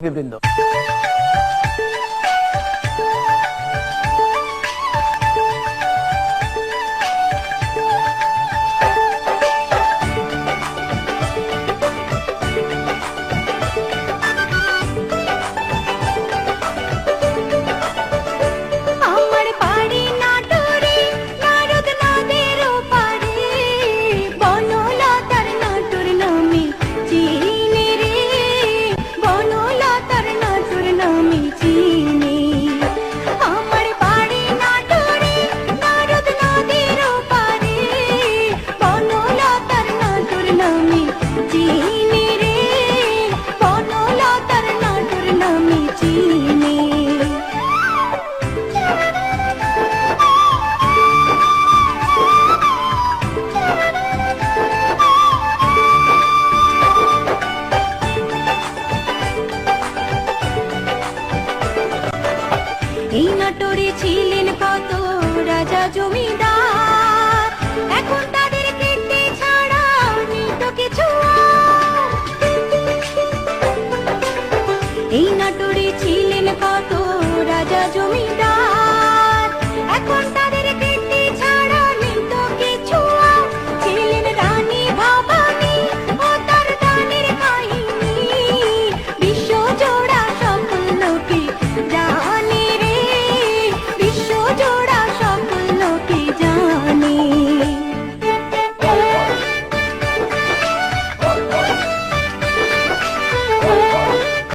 বৃন্দ এই নাটোরে ছিলেন কত রাজা জমিদার। এখন তাদের কীর্তি ছাড়া তো কিছু এই ছিলেন কত রাজা জমিদার।